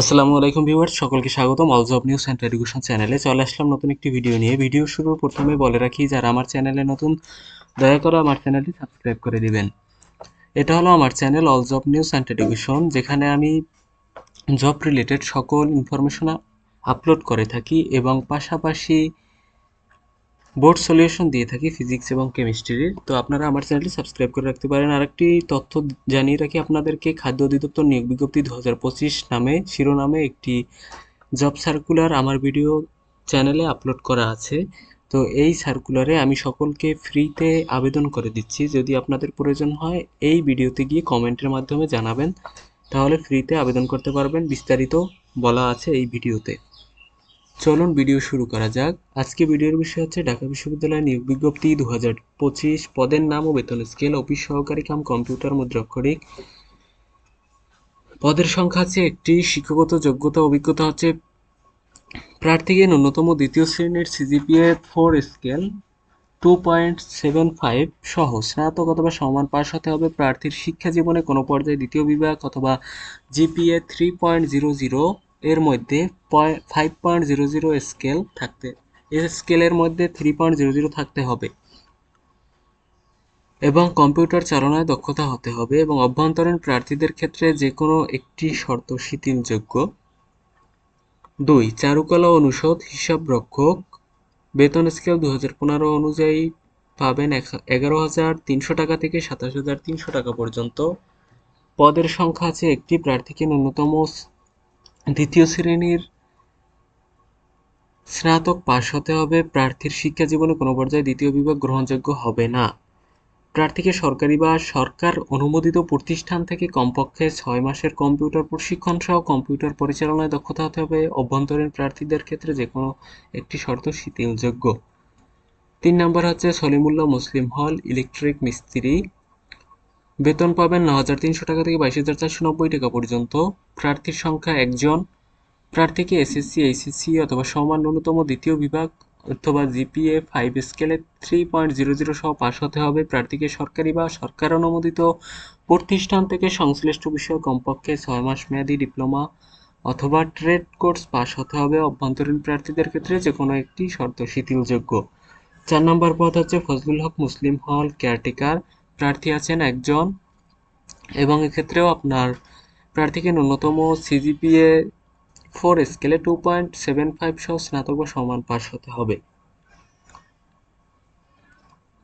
আসসালামু আলাইকুম ভিউয়ার্স, সকলকে স্বাগতম। All job news and education চ্যানেলে চলে আসলাম নতুন একটি ভিডিও নিয়ে। ভিডিও শুরু প্রথমে বলে রাখি, যারা আমার চ্যানেলে নতুন, দয়া করে আমার চ্যানেলটি সাবস্ক্রাইব করে দিবেন। এটা হলো আমার channel all job news and education যেখানে আমি জব রিলেটেড সকল ইনফরমেশন আপলোড করে থাকি এবং পাশাপাশি বোর্ড সলিউশন দিয়ে থাকি ফিজিক্স এবং কেমিস্ট্রির। তো আপনারা আমার চ্যানেলটি সাবস্ক্রাইব করে রাখতে পারেন। আরেকটি তথ্য জানিয়ে রাখি, আপনাদেরকে খাদ্য অধিদপ্তর নিয়োগ বিজ্ঞপ্তি দু হাজার পঁচিশ নামে, শিরোনামে একটি জব সার্কুলার আমার ভিডিও চ্যানেলে আপলোড করা আছে। তো এই সার্কুলারে আমি সকলকে ফ্রিতে আবেদন করে দিচ্ছি। যদি আপনাদের প্রয়োজন হয়, এই ভিডিওতে গিয়ে কমেন্টের মাধ্যমে জানাবেন। তাহলে ফ্রিতে আবেদন করতে পারবেন। বিস্তারিত বলা আছে এই ভিডিওতে। চলুন ভিডিও শুরু করা যাক। আজকে ভিডিওর বিষয় হচ্ছে ঢাকা বিশ্ববিদ্যালয় নিয়োগ বিজ্ঞপ্তি দু হাজার পঁচিশ। পদের নাম ও বেতন স্কেল অফিস সহকারী কাম কম্পিউটার মুদ্রাক্ষরিক। পদের সংখ্যা আছে একটি, শিক্ষাগত যোগ্যতা অভিজ্ঞতা হচ্ছে প্রার্থীকে ন্যূনতম দ্বিতীয় শ্রেণির CGPA four scale two point seven five সহ। স্নাতক অথবা সমান পাশ হতে হবে প্রার্থীর শিক্ষা জীবনে কোনো পর্যায়ে দ্বিতীয় বিভাগ অথবা GPA three point zero zero এর মধ্যে five point zero zero scale থাকতে স্কেলের মধ্যে থ্রি পয়েন্ট জিরো জিরো থাকতে হবে। এবং কম্পিউটার চালনায় দক্ষতা হতে হবে এবং অভ্যন্তরীণ প্রার্থীদের ক্ষেত্রে যে কোনো একটি শর্ত শিথিলযোগ্য। দুই, চারুকলা অনুষদ হিসাবরক্ষক বেতন স্কেল দু হাজার পনেরো অনুযায়ী পাবেন এগারো হাজার তিনশো টাকা থেকে সাতাশ হাজার তিনশো টাকা পর্যন্ত। পদের সংখ্যা আছে একটি, প্রার্থীকে ন্যূনতম দ্বিতীয় শ্রেণির স্নাতক পাশ হতে হবে, প্রার্থীর শিক্ষা জীবনে কোনো পর্যায়ে দ্বিতীয় বিভাগ গ্রহণযোগ্য হবে না। প্রার্থীকে সরকারি বা সরকার অনুমোদিত প্রতিষ্ঠান থেকে কমপক্ষে ছয় মাসের কম্পিউটার প্রশিক্ষণ সহ কম্পিউটার পরিচালনায় দক্ষতা হতে হবে। অভ্যন্তরীণ প্রার্থীদের ক্ষেত্রে যে কোনো একটি শর্ত শিথিলযোগ্য। তিন নম্বর হচ্ছে সলিমুল্লাহ মুসলিম হল, ইলেকট্রিক মিস্ত্রি। বেতন পাবেন ন হাজার তিনশো টাকা থেকে বাইশ হাজার চারশো নব্বই টাকা পর্যন্ত। প্রার্থীর সংখ্যা একজন। প্রার্থীকে এসএসসি, এইচএসসি অথবা সমান ন্যূনতম দ্বিতীয় বিভাগ অথবা জিপিএ ফাইভ স্কেলে থ্রি পয়েন্ট জিরো জিরো সহ পাশ হতে হবে। প্রার্থীকে সরকারি বা সরকার অনুমোদিত প্রতিষ্ঠান থেকে সংশ্লিষ্ট বিষয়ে কমপক্ষে ছয় মাস মেয়াদী ডিপ্লোমা অথবা ট্রেড কোর্স পাশ হতে হবে। অভ্যন্তরীণ প্রার্থীদের ক্ষেত্রে যে কোনো একটি শর্ত শিথিলযোগ্য। চার নম্বর পদ হচ্ছে ফজলুল হক মুসলিম হল কেয়ারটেকার। প্রার্থী আছেন একজন, এবং এক্ষেত্রেও আপনার প্রার্থীকে ন্যূনতম সিজিপিএ ফোর স্কেলে টু পয়েন্ট সেভেন ফাইভ সহ স্নাতক সমান পাশ হতে হবে।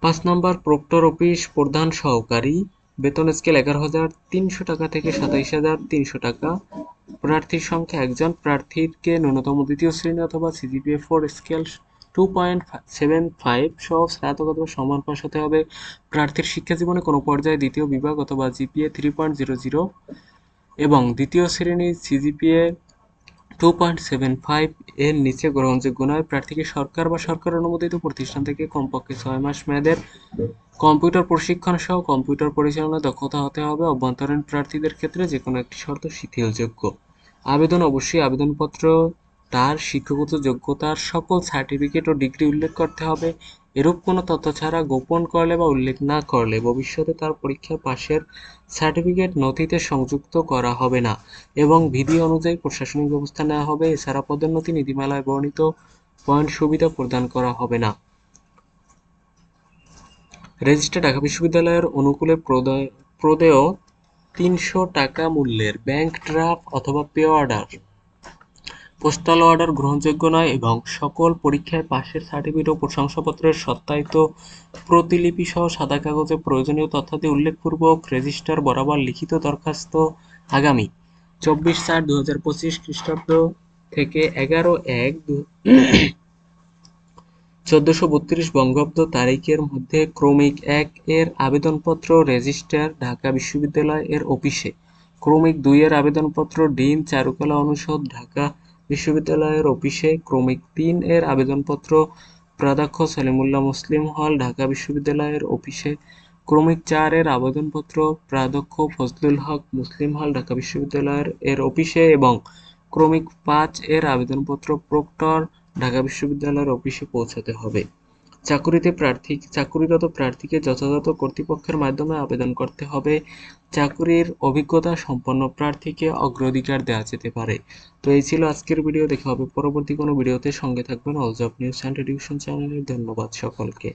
পাঁচ নম্বর, প্রক্টর অফিস প্রধান সহকারী। বেতন স্কেল এগারো হাজার তিনশো টাকা থেকে সাতাইশ হাজার তিনশো টাকা। প্রার্থীর সংখ্যা একজন, প্রার্থীকে ন্যূনতম দ্বিতীয় শ্রেণি অথবা CGPA four scale two point seven five সহ স্নাতক অথবা সমান পাশ হতে হবে। প্রার্থীর শিক্ষা জীবনে কোনো পর্যায়ে দ্বিতীয় বিভাগ অথবা GPA three point zero zero এবং দ্বিতীয় শ্রেণির CGPA two point seven five এর নিচে গ্রহণযোগ্য নয়। প্রার্থীকে সরকার বা সরকার অনুমোদিত প্রতিষ্ঠান থেকে কমপক্ষে ছয় মাস মেয়াদের কম্পিউটার প্রশিক্ষণ সহ কম্পিউটার পরিচালনায় দক্ষতা হতে হবে। অভ্যন্তরীণ প্রার্থীদের ক্ষেত্রে যে কোনো একটি শর্ত শিথিলযোগ্য। আবেদন অবশ্যই আবেদনপত্র তার শিক্ষাগত যোগ্যতার সকল সার্টিফিকেট ও ডিগ্রি উল্লেখ করতে হবে। এরূপ কোনো তথ্য ছাড়া গোপন করলে বা উল্লেখ না করলে ভবিষ্যতে তার পরীক্ষা পাশের সার্টিফিকেট নথিতে সংযুক্ত করা হবে না এবং বিধি অনুযায়ী প্রশাসনিক ব্যবস্থা নেওয়া হবে। এছাড়া পদোন্নতি নীতিমালায় বর্ণিত পয়েন্ট সুবিধা প্রদান করা হবে না। রেজিস্টার ঢাকা বিশ্ববিদ্যালয়ের অনুকূলে প্রদেয় তিনশো টাকা মূল্যের ব্যাংক ড্রাফট অথবা পে অর্ডার। পোস্টাল অর্ডার গ্রহণযোগ্য নয় এবং সকল পরীক্ষায় পাশের সার্টিফিকেট ও প্রশংসাপত্রের সত্যায়িত প্রতিলিপি সহ সাদা কাগজে প্রয়োজনীয় তথ্যাদি উল্লেখপূর্বক রেজিস্টার বরাবর লিখিত দরখাস্ত আগামী চব্বিশ চার দু হাজার পঁচিশ খ্রিস্টাব্দ থেকে এগারো এক চোদ্দশো বত্রিশ বঙ্গাব্দ তারিখের মধ্যে ক্রমিক এক এর আবেদনপত্র রেজিস্টার ঢাকা বিশ্ববিদ্যালয় এর অফিসে ক্রমিক দুই এর আবেদনপত্র ডিন চারুকলা অনুষদ ঢাকা বিশ্ববিদ্যালয়ের অফিসে ক্রমিক তিন এর আবেদনপত্র প্রাধ্যক্ষ সালিমুল্লাহ মুসলিম হল ঢাকা বিশ্ববিদ্যালয়ের অফিসে ক্রমিক চার এর আবেদনপত্র প্রাধ্যক্ষ ফজলুল হক মুসলিম হল ঢাকা বিশ্ববিদ্যালয়ের এর অফিসে এবং ক্রমিক পাঁচ এর আবেদনপত্র প্রক্টর ঢাকা বিশ্ববিদ্যালয়ের অফিসে পৌঁছাতে হবে। চাকুরিতে প্রার্থী, চাকুরিরত প্রার্থীকে যথাযথ কর্তৃপক্ষের মাধ্যমে আবেদন করতে হবে। চাকুরির অভিজ্ঞতা সম্পন্ন প্রার্থীকে অগ্রাধিকার দেওয়া যেতে পারে। তো এই ছিল আজকের ভিডিও। দেখা হবে পরবর্তী কোনো ভিডিওতে। সঙ্গে থাকবেন অলজব নিউজ অ্যান্ড এডুকেশন চ্যানেলের ধন্যবাদ সকলকে।